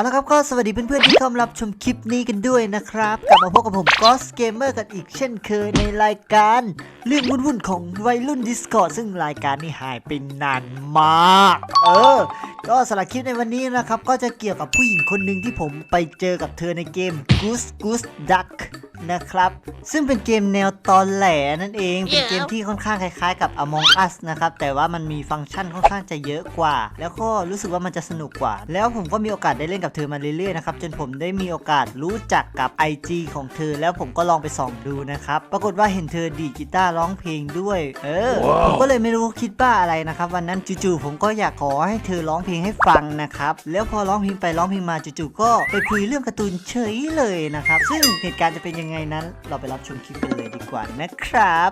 เอาละครับก็สวัสดีเพื่อนๆที่เข้ามารับชมคลิปนี้กันด้วยนะครับ กลับมาพบกับผมกอสเกมเมอร์กันอีกเช่นเคยในรายการ เรื่องวุ่นๆของวัยรุ่น Discord ซึ่งรายการนี้หายไปนานมาก เออ ก็สำหรับคลิปในวันนี้นะครับ ก็จะเกี่ยวกับผู้หญิงคนหนึ่งที่ผมไปเจอกับเธอในเกม Goose Goose Duck นะครับ ซึ่งเป็นเกมแนวตอนแหลนั่นเอง เป็นเกมที่ค่อนข้างคล้ายๆ กับ Among Us นะครับ แต่ว่ามันมีฟังก์ชันค่อนข้างจะเยอะกว่า แล้วก็รู้สึกว่ามันจะสนุกกว่า แล้วผมก็มีโอกาสได้เล่นกับเธอมาเรื่อยๆนะครับจนผมได้มีโอกาสรู้จักกับ IG ของเธอ แล้วผมก็ลองไปส่องดูนะครับปรากฏว่าเห็นเธอดีดกีตาร์ร้องเพลงด้วย เออผมก็เลยไม่รู้คิดบ้าอะไรนะครับวันนั้นจู่ๆผมก็อยากขอให้เธอร้องเพลงให้ฟังนะครับแล้วพอร้องเพลงไปร้องเพลงมาจู่ๆก็ไปคุยเรื่องการ์ตูนเฉยเลยนะครับซึ่งเหตุการณ์จะเป็นยังไงนั้น เราไปรับชมคลิปกันเลยดีกว่านะครับ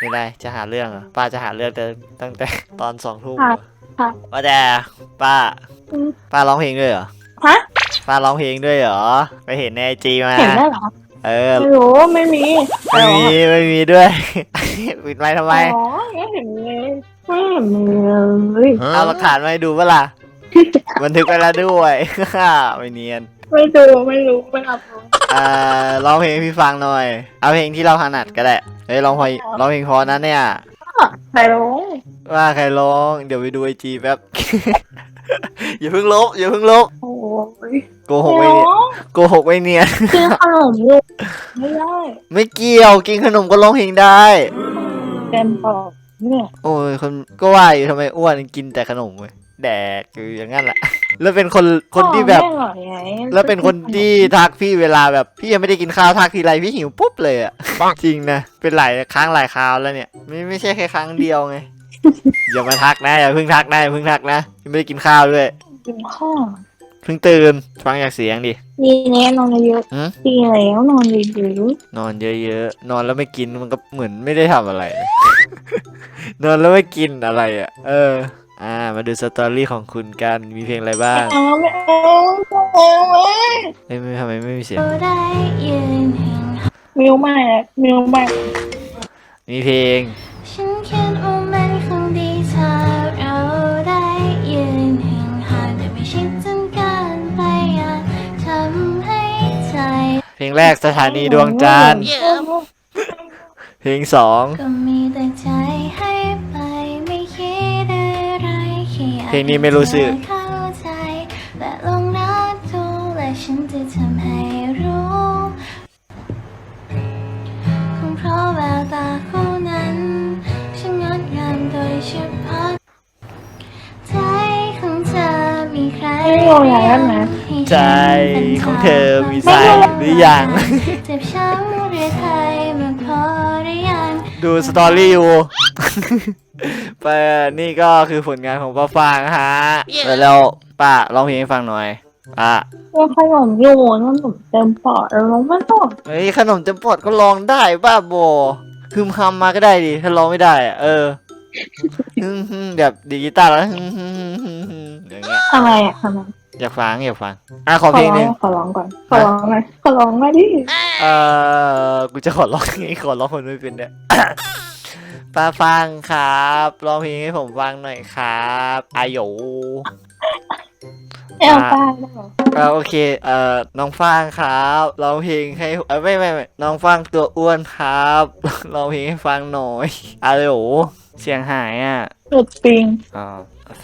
ไม่ได้จะหาเรื่องเหรอป้าจะหาเรื่องแต่ตั้งแต่ตอนสองทุ่มค่ะค่ะว่าแต่ป้า อืมป้าร้องเพลงด้วยเหรอฮะป้าร้องเพลงด้วยเหรอ ไปเห็นในไอจีมา เห็นได้เหรอเออ ไม่รู้ไม่มีไม่มี ไม่มีด้วย ปิดไมค์ทำไม อ๋อไม่เห็นเลยไม่เห็นมีเลยเอาหลักฐานมาให้ดูเปะล่าบันทึกไปแล้วด้วย ไม่เนียน ไม่ดูไม่รู้ไม่รับรู้อ่าร้องเพลงให้พี่ฟังหน่อย เอาเพลงที่เราถนัดก็ได้เฮ้ยร้องพอร้องเพลงพอนั้นเนี่ย ใครรู้ว่าใครร้อง เดี๋ยวไปดูไอจีแป๊บ อย่าเพิ่งลบอย่าเพิ่งลบโอ้ยโกหกไม่เนียนโกหกไม่เนียนกินขนมอยู่ไม่ได้ไม่เกี่ยวกินขนมก็ร้องเพลงได้ เต็มปากเนี่ยโอ้ยคนก็ว่าอยู่ทำไมอ้วนกินแต่ขนมเว้ยแดกอยู่อย่างนั้นแหละแล้วเป็นคนคนที่แบบ พ่อม่อร่อยไงแล้วเป็นคนที่ทักพี่เวลาแบบพี่ยังไม่ได้กินข้าวทักทีไรพี่หิวปุ๊บเลยอะ จริงนะเป็นหลายครั้งหลายคราวแล้วเนี่ยไม่ไม่ใช่แค่ครั้งเดียวไง อย่ามาทักนะอย่าเพิ่งทักนะอย่าเพิ่งทักนะยังไม่ได้กินข้าวด้วยกินข้าวเพิ่งตื่นฟังจากเสียงดิ ดีแน่นอนเยอะหือ ดีแล้วนอนเยอะนอนเยอะๆนอนแล้วไม่กินมันก็เหมือนไม่ได้ทำอะไรนอนแล้วไม่กินอะไรอะ เออ อ่า มาดูสตอรี่ของคุณกันมีเพลงอะไรบ้าง ๆเอาไม่เอาไม่เอาไม่เอ้ยไม่ทำไมไม่มีเสียงได้ยืนเห็นมิวไม่อะมิวไม่มีเพลง เพลงแรกสถานีดวงจันทร์ เพลงสองก็มีแต่ใจให้ไปไม่คิดอะไรแค่อยากเพลงนี้ไม่รู้สึกให้เธอเข้าใจและลองรักดูและฉันจะทำให้รู้คงเพราะแววตาคู่นั้นฉันงดงามโดยเฉพาะใจของเธอมีใครไม่โยนอย่างนั้นนะ ใจของเธอมีใส่หรือยังเจ็บช้ำหรือไทยมันพอหรือยังดูสตอรี่อยู่ไปนี่ก็คือผลงานของป้าฟางนะฮะแล้วป้าร้องเพลงให้ฟังหน่อยป้าว่าขนมอยู่ขนมเต็มปอดแล้วไม่ต้องเฮ้ยขนมจำปอดก็ร้องได้บ้าบอฮึมคำมาก็ได้ดิถ้าร้องไม่ได้อะเออฮึมฮึมแบบดีดกีตาร์แล้วฮึมฮึมฮึมฮึมฮึมอย่างเงี้ยทำไมอะทำไม อยากฟังอยากฟัง อะขอขเพอลงร้หอนึ่งงขอร้องก่อน ขอร้องหน่อยขอร้องมาดิ เออกูจะขอร้องไงขอร้องคนไม่เป็นเนี่ยป้าฟังครับร้องเพลงให้ผมฟังหน่อยครับอายุไม่เอาป้าได้เหรอเออโอเค เอ่อ น้องฟางครับร้องเพลงให้เออไม่ไม่ไม่น้องฟางตัวอ้วนครับร้องเพลงให้ฟังหน่อยอะไรโอเสียงหายอะหลุดปิงอ๋อ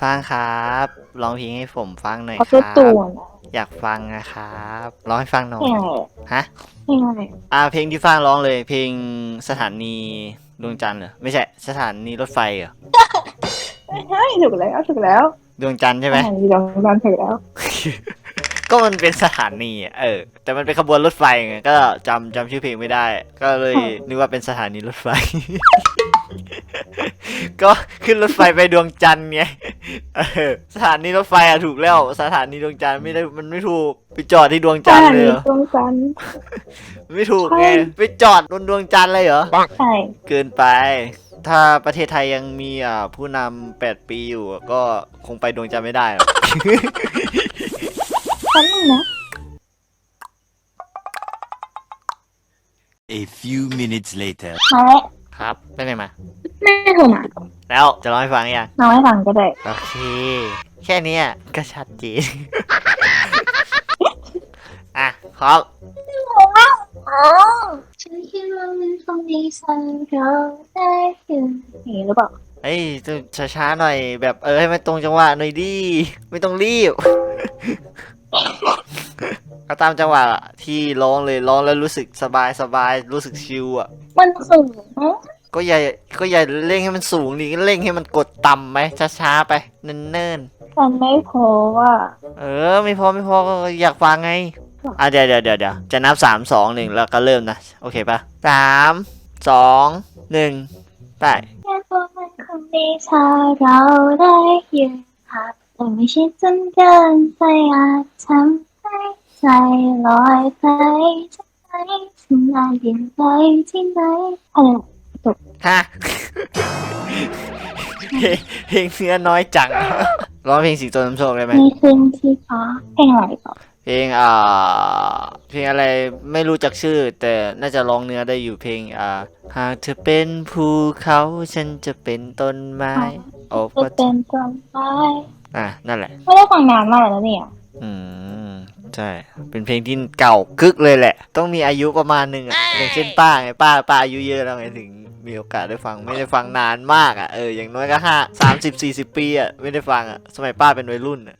ฟางครับร้องเพลงให้ผมฟังหน่อยเขาคจะรับ ตัวนะอยากฟังนะครับร้องให้ฟังหน่อยยังไงฮะยังไงอ่าเพลงที่ฟางร้องเลย เพลงสถานีดวงจันทร์เหรอไม่ใช่สถานีรถไฟเหรอไม่ใช่ถูกแล้วถูกแล้วดวงจันทร์ใช่ไหมอ่าดองดันถูกแล้วก็มันเป็นสถานีอะเออ แต่มันเป็นขบวนรถไฟไงก็จำจำชื่อเพลงไม่ได้ ก็เลยนึกว่าเป็นสถานีรถไฟ ก็ขึ้นรถไฟไปดวงจันทร์ไงเออสถานีรถไฟอะถูกแล้ว สถานีดวงจันทร์ไม่ได้มันไม่ถูกไปจอดที่ดวงจันทร์เลยเหรอดวงจันทร์ไม่ถูกไงใช่ไปจอดบนดวงจันทร์เลยเหรอใช่เกินไป ถ้าประเทศไทยยังมีอ่าผู้นำแปดปีอยู่อะก็คงไปดวงจันทร์ไม่ได้หรอกฉันนึงนะ A few minutes later. มาแล้วครับได้ไหนมาแม่ โทรมาแล้วจะร้องให้ฟังยังน้องให้ฟังก็ได้ โอเค แค่เนี้ยก็ชัดเจนครับฉันคิดว่ามันคงดีสำหรับเราได้อยู่อย่างนี้หรือเปล่าเอ้ยต้องช้าๆหน่อย แบบเออให้มันตรงจังหวะหน่อยดิไม่ต้องรีบ ก็ตามจังหวะที่ร้องเลยร้องแล้วรู้สึกสบายสบายรู้สึกชิลอะ มันสูงนะ ก็อย่าก็อย่าเร่งให้มันสูงดิเร่งให้มันกดต่ำไหมช้าๆไปเนิ่นมันไม่พอว่าๆเออ ไม่พอไม่พอก็อยากฟังไงอะเดี๋ยวเดี๋ยวเดี๋ยวเดี๋ยวจะนับสามสองหนึ่งแล้วก็เริ่มนะโอเคปะสามสองหนึ่งไป แค่ว่ามันคงดีถ้าเราได้ยืนหักแต่ไม่ใช่จนเกินไปอาจทำให้ใจลอยไปจะไปถึงนานเพียงใดที่ไหนอะไรนะ ฮะเพลงเพลงเนื้อน้อยจัง ร้องเพลงสิงโตนำโชคได้ไหมในคืนที่ฟ้าเพลงอะไรต่อเพลงอ่า เพลงอะไรไม่รู้จักชื่อ แต่น่าจะร้องเนื้อได้อยู่เพลงอ่าหากเธอเป็นภูเขาฉันจะเป็นต้นไม้โอ้จะก็เป็นต้นไม้อะนั่นแหละ ไม่ได้ฟังนานมากแล้วเนี่ยอืมใช่ เป็นเพลงที่เก่ากึกเลยแหละ ต้องมีอายุประมาณหนึ่งอะอย่างเช่นป้าไงป้าป้าอายุเยอะแล้วไงถึง มีโอกาสได้ฟังไม่ได้ฟังนานมากอะเอออย่างน้อยก็ห้าสามสิบสี่สิบปีอะไม่ได้ฟังอะสมัยป้าเป็นวัยรุ่นอะ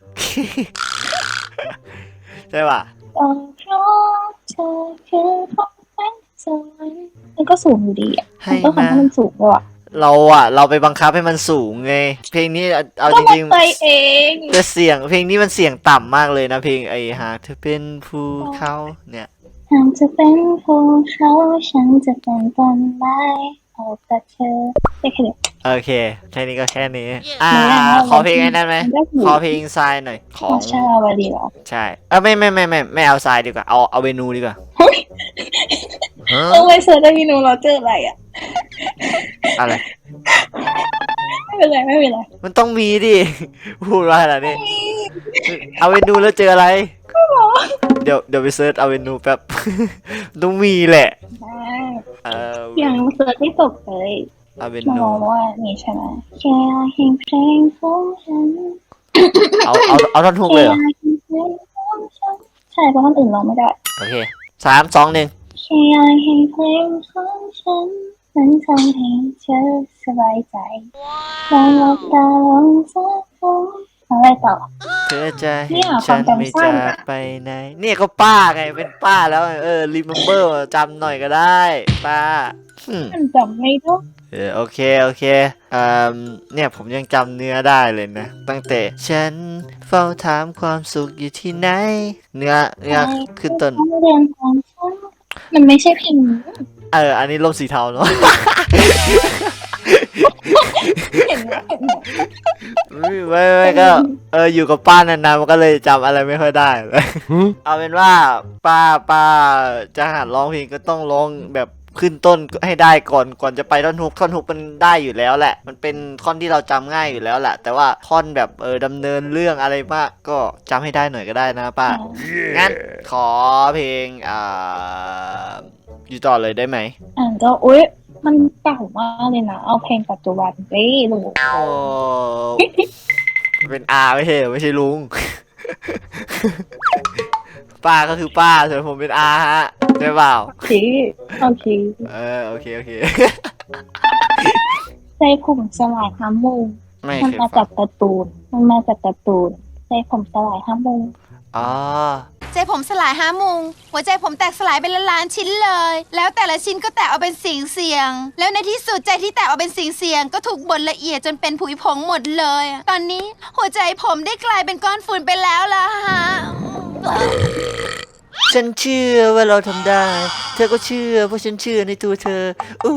ใช่ป่ะต้องเพราะเธอคือของฝันสวรรค์มันก็สูงอยู่ดีอะให้มันก็ทำมาให้มันสูงด้วยอะเราอะ เราไปบังคับให้มันสูงไง เพลงนี้เอาเอาก็จมันริงไปเองๆแต่เสียงเพลงนี้มันเสียงต่ำมากเลยนะเพลงไอ้หากเธอเป็นภูเขาเนี่ยหากจะเป็นภูเขาฉันจะเป็นต้นไม้ โอบแต่เธอได้แค่เดียวโอเคแค่นี้ก็แค่นี้ อ่า ไม่ได้ขอเพลงไอ้นั้นไหมได้อยู่ขอเพลงทรายหน่อย ขอของงชาวาดีเหรอใช่เออไม่ไม่ไม่ไม่ไม่เอาทรายดีกว่า เอาเอาเวนูดีกว่า เออไปเสิร์ชได้พี่นูเราเจออะไรอะ อะไร ไม่เป็นไรไม่เป็นไรมันต้องมีดิ พูดว่าอะไรนี่เอาเวนูแล้วเจออะไร เดี๋ยวเดี๋ยวไปเซิร์ชเอาเวนูแป๊บ ต้องมีแหละได้เออยังเสิร์ชไม่ตกเลยเอาเวมนูองว่านี่ใช่ไหมแค่อยากเห็นเพลงของฉันเอาเอาเอาท่อนทุกแค่เลยอเหรอยากเห็นเพลงของฉันใช่เพราะคนอื่นร้องไม่ได้ โอเคสามสองหนึ่งแค่อยากเห็นเพลงของฉันมันทำให้เธอสบายใจลองหลับตาลองสักครั้งอะไรต่อ เธอจะเห็เนี่นยฉันความจำไม่สั้นจากอะไปไหนเนี่ยก็ป้าไงเป็นป้าแล้วไงเออรีมเบอร์จำหน่อยก็ได้ ป้าอืมมันจำไม่ได้เออโอเค โอเคอ่าเนี่ยผมยังจำเนื้อได้เลยนะ ตั้งแต่ฉันเฝ้าถามความสุขอยู่ที่ไหน เนื้อเนื้อขึ้นต้นต้องเรียนของฉันมันไม่ใช่เพลงนี้เออ อันนี้ลมสีเทาเนาะเห็น ไหมเห็นไหมไม่ไม่ไม่ก็เอออยู่กับป้านานๆมันก็เลยจำอะไรไม่ค่อยได้เลยเอาเป็นว่าป้าป้าจะหัดร้องเพลงก็ต้องร้องแบบขึ้นต้นให้ได้ก่อนก่อนจะไปท่อนฮุกท่อนฮุกมันได้อยู่แล้วแหละ มันเป็นท่อนที่เราจำง่ายอยู่แล้วแหละ แต่ว่าท่อนแบบเออดำเนินเรื่องอะไรมากก็จำให้ได้หน่อยก็ได้นะป้า งั้นขอเพลงอ่าอยู่ต่อเลยได้ไหม อ่านก็อุ้ย มันเก่ามากเลยนะ เอาเพลงปัจจุบันไปดูโอ้เป็นอาไม่ใช่เหรอไม่ใช่ลุง ป้าก็คือป้าส่วนผมเป็นอาฮะใช่เปล่าทีโอเคเออโอเคโอเคใจผมสลายห้าโมงไม่มันเคยมาฟัจางกการ์ตูนมันมาจากการ์ตูนใจผมสลายห้าโมง อ๋อ ใจผมสลายห้าโมงหัวใจผมแตกสลายเป็นล้านๆชิ้นเลย แล้วแต่ละชิ้นก็แตกเอาเป็นสิ่งเสียง แล้วในที่สุดใจที่แตกเอาเป็นสิ่งเสียง ก็ถูกบดละเอียดจนเป็นผุยผงหมดเลย ตอนนี้หัวใจผมได้กลายเป็นก้อนฝุ่นไปแล้วล่ะฮะ ฉันเชื่อว่าเราทำได้ เธอก็เชื่อเพราะฉันเชื่อในตัวเธอ อู้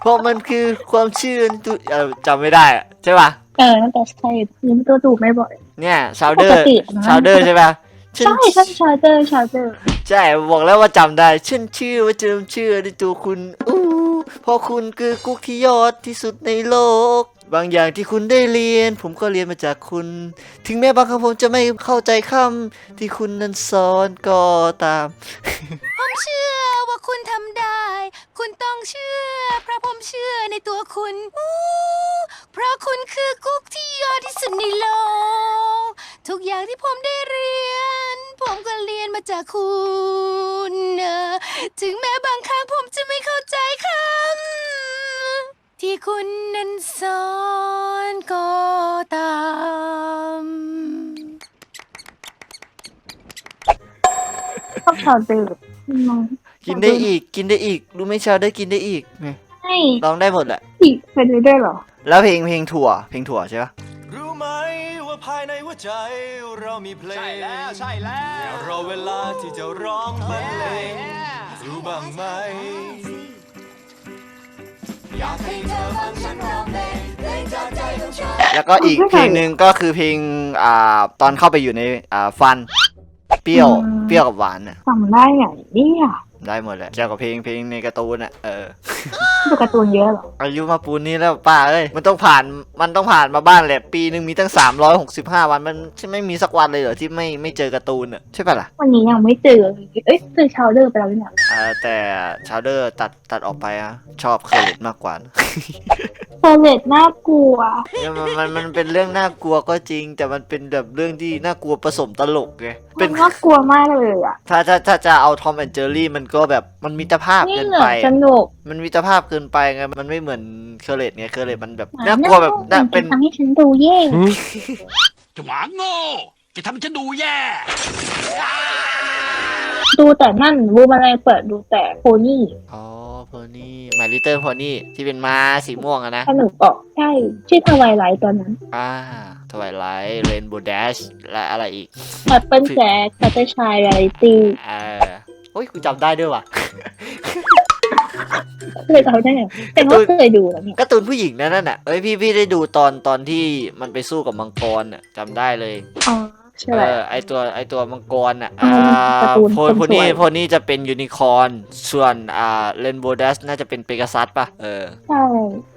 เพราะมันคือความเชื่อในตัวเออจำไม่ได้อะใช่ป่ะ เออนั่นแต่ใช่ยืมตัวดูไม่บ่อย เนี่ยชาวเดอปร์กตินะชาวเดอร์ใช่ป่ะฉันใช่ใช่ชาร์เจอร์ชาร์เจอร์ใช่บอกแล้วว่าจำได้ ฉันเชื่อว่าจะเชื่อในตัวคุณอู้ เพราะคุณคือกุ๊กที่ยอดที่สุดในโลก บางอย่างที่คุณได้เรียน ผมก็เรียนมาจากคุณ ถึงแม้บางคำผมจะไม่เข้าใจคำที่คุณนั้นสอนก็ตาม ผมเชื่อว่าคุณทำได้ คุณต้องเชื่อ เพราะผมเชื่อในตัวคุณอู้เพราะคุณคือกุ๊กที่ยอดที่สุดในโลก ทุกอย่างที่ผมได้เรียน ผมก็เรียนมาจากคุณเออถึงแม้บางครั้งผมจะไม่เข้า คำที่คุณนั้นสอนก็ตามชอบชาวเดิมมองกินได้อีกกินได้อีก รู้ไหมชาวได้กินได้อีกไงให้ร้องได้หมดแหละ อีกเป็นไปได้เหรอ แล้วเพลงเพลงถั่ว เพลงถั่วใช่ปะรู้ไหมว่าภายในหัวใจเรามีเพลงใช่แล้วใช่แล้วรอเวลาที่จะร้องบรรเลงรู้บ้างไหม แล้วก็อีกเพลงหนึ่งก็คือเพลงอ่าตอนเข้าไปอยู่ในอ่าฟัน เปรี้ยวอืมเปรี้ยวกับหวานน่ะจำได้ไงเนี่ย ได้หมดแหละเกี่ยวกับเพลงเพลงในการ์ตูนอะเออดูการ์ตูนเยอะเหรอ อายุมาปูนนี้แล้วป้าเอ้ยมันต้องผ่านมันต้องผ่านมาบ้านแหละปีหนึ่งมีตั้ง 365 วันมันจะไม่มีสักวันเลยเหรอที่ไม่ไม่เจอการ์ตูนอะใช่ปะล่ะวันนี้ยังไม่เจอเลยเอ้ยเจอชาวเดิมไปแล้วเนี่ย เออแต่ชาวเดอร์ตัดตัดออกไปอะชอบเคอร์เลตมากกว่านะ โซเลตน่ากลัวเนี่ยมันมันมันเป็นเรื่องน่ากลัวก็จริง แต่มันเป็นแบบเรื่องที่น่ากลัวผสมตลกไงมัเป็นนน่ากลัวมากเลยอะถ้าถ้าถ้าจะเอาทอมแอนเจอรี่มันก็แบบมันมิตรภาพนี่เกินเหรอไป สนุกมันมิตรภาพเกินไปไงมันไม่เหมือนเคอร์เลตไงเคอร์เลตมันแบบน่ากลัวแบบน่าเป็นทำให้ฉันดูเย่จะหมาโง่จะทำให้ฉันดูแย่ ดูแต่นั่นบูมอะไรเปิดดูแต่โพนี่อ๋อโพนี่มาลิตเติ้ลโพนี่ที่เป็นม้าสีม่วงอะนะสนุกออกใช่ ชื่อทวายไลท์ตอนนั้นอ่าทวายไลท์เรนโบว์แดชและอะไรอีกแอปเปิลแจ็คคัตเตอร์ชายเรียลิตี้เออโอ้ยกูจำได้ด้วยว่ะ เคยเอาได้เหรอแต่ว่าเคยดูแล้วเนี่ยการ์ตูนผู้หญิงนั่นน่ะเอ้ยพี่พี่ได้ดูตอนตอนที่มันไปสู้กับมังกรน่ะจำได้เลย อ๋อ ใช่เอไหมอไอตัวไอตัวมังกรน่ะอ๋ออ่าการ์ตูนโพคนโพสวยนี่โพนี่จะเป็นยูนิคอร์นส่วนอ่าเรนโบว์ดัสน่าจะเป็นเปกัสซัสป่ะเออ ใช่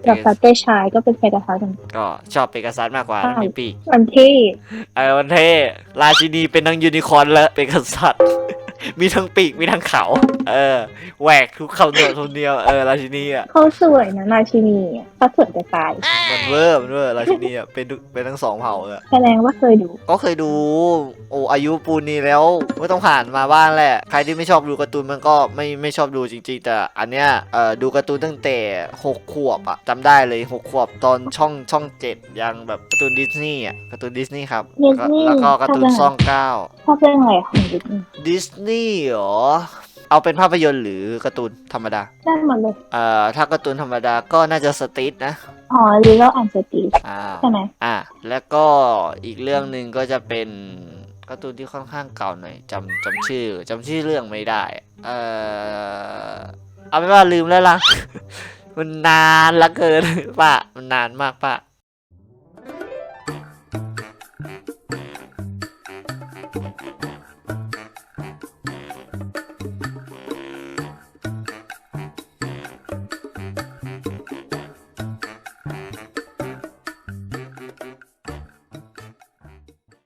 กับคัตเตอร์ชายก็เป็นแฟกาทัสกัน ก็ชอบเปกัสซัสมากกว่าใช่ไม่ปีกวันที่เออวันเท่ราชินีเป็นทั้งยูนิคอร์นและเปกัสซัส มีทั้งปีกมีทั้งเขา เออแหวกทุกคำเดียวคนเดียวเออราชินีอะเขาสวยนะราชินีอะเขาสวยแต่ตายมันเวอร์มันเวอร์ราชินีอะเป็นทุกเป็นทั้งสองเผ่าเลยอะแสดงว่าเคยดู ก็เคยดู โอ้อายุปูนนี้แล้วไม่ต้องผ่านมาบ้างแหละใครที่ไม่ชอบดูการ์ตูนมันก็ไม่ไม่ชอบดูจริง ๆ แต่อันเนี้ยเอ่อดูการ์ตูนตั้งแต่หกขวบอะจำได้เลยหกขวบตอนช่องช่องเจ็ดยังแบบการ์ตูนดิสนีย์อะการ์ตูนดิสนีย์ครับดิสนีย์แล้วก็การ์ตูนชอบอะไรช่องเก้าชอบเรื่องอะไรของดิสนีย์ดิสนีย์เหรอ เอาเป็นภาพยนตร์หรือการ์ตูนธรรมดา ได้หมดเลยเอ่อ ถ้าการ์ตูนธรรมดาก็น่าจะสตรีทนะอ๋อลิโลแอนด์สตีฟอ่า ใช่ไหมอะแล้วก็อีกเรื่องหนึ่งก็จะเป็นการ์ตูนที่ค่อนข้างเก่าหน่อยจำจำชื่อจำชื่อเรื่องไม่ได้ เออเอาเป็นว่าลืมแล้วล่ะ มันนานละเกินป่ะมันนานมากป่ะ